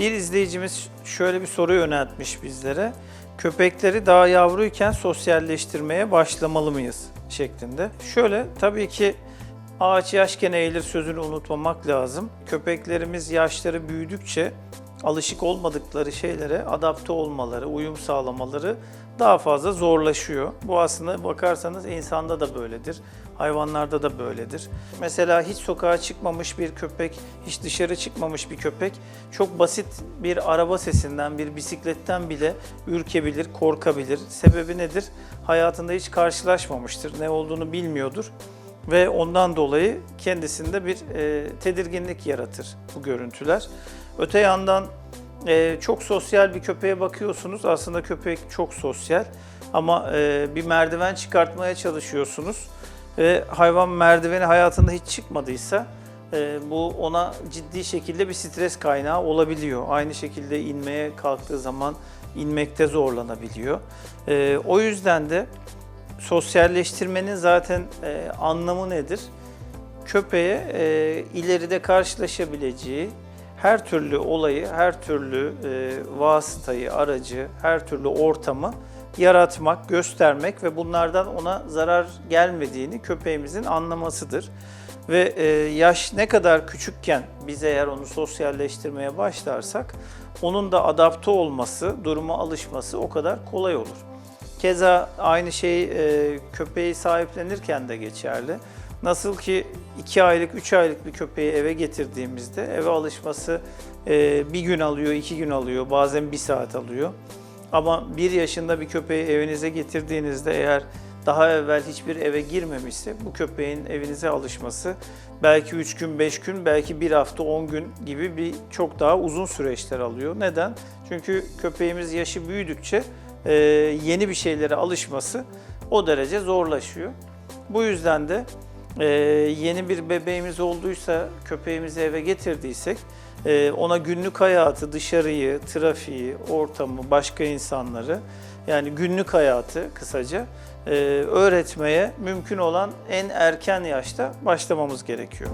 Bir izleyicimiz şöyle bir soru yöneltmiş bizlere. Köpekleri daha yavruyken sosyalleştirmeye başlamalı mıyız şeklinde. Şöyle tabii ki ağaç yaşken eğilir sözünü unutmamak lazım. Köpeklerimiz yaşları büyüdükçe alışık olmadıkları şeylere adapte olmaları, uyum sağlamaları daha fazla zorlaşıyor. Bu aslında bakarsanız insanda da böyledir, hayvanlarda da böyledir. Mesela hiç sokağa çıkmamış bir köpek, hiç dışarı çıkmamış bir köpek çok basit bir araba sesinden, bir bisikletten bile ürkebilir, korkabilir. Sebebi nedir? Hayatında hiç karşılaşmamıştır, ne olduğunu bilmiyordur ve ondan dolayı kendisinde bir e, tedirginlik yaratır bu görüntüler. Öte yandan e, çok sosyal bir köpeğe bakıyorsunuz. Aslında köpek çok sosyal ama e, bir merdiven çıkartmaya çalışıyorsunuz ve hayvan merdiveni hayatında hiç çıkmadıysa e, bu ona ciddi şekilde bir stres kaynağı olabiliyor. Aynı şekilde inmeye kalktığı zaman inmekte zorlanabiliyor. E, o yüzden de sosyalleştirmenin zaten e, anlamı nedir? Köpeğe e, ileride karşılaşabileceği her türlü olayı, her türlü e, vasıtayı, aracı, her türlü ortamı yaratmak, göstermek ve bunlardan ona zarar gelmediğini köpeğimizin anlamasıdır. Ve e, yaş ne kadar küçükken biz eğer onu sosyalleştirmeye başlarsak onun da adapte olması, duruma alışması o kadar kolay olur. Keza aynı şey e, köpeği sahiplenirken de geçerli. Nasıl ki 2 aylık, 3 aylık bir köpeği eve getirdiğimizde eve alışması e, bir gün alıyor, iki gün alıyor, bazen bir saat alıyor. Ama bir yaşında bir köpeği evinize getirdiğinizde eğer daha evvel hiçbir eve girmemişse bu köpeğin evinize alışması belki 3 gün, 5 gün, belki bir hafta, 10 gün gibi bir çok daha uzun süreçler alıyor. Neden? Çünkü köpeğimiz yaşı büyüdükçe e, yeni bir şeylere alışması o derece zorlaşıyor. Bu yüzden de e, yeni bir bebeğimiz olduysa, köpeğimizi eve getirdiysek e, ona günlük hayatı, dışarıyı, trafiği, ortamı, başka insanları yani günlük hayatı kısaca e, öğretmeye mümkün olan en erken yaşta başlamamız gerekiyor.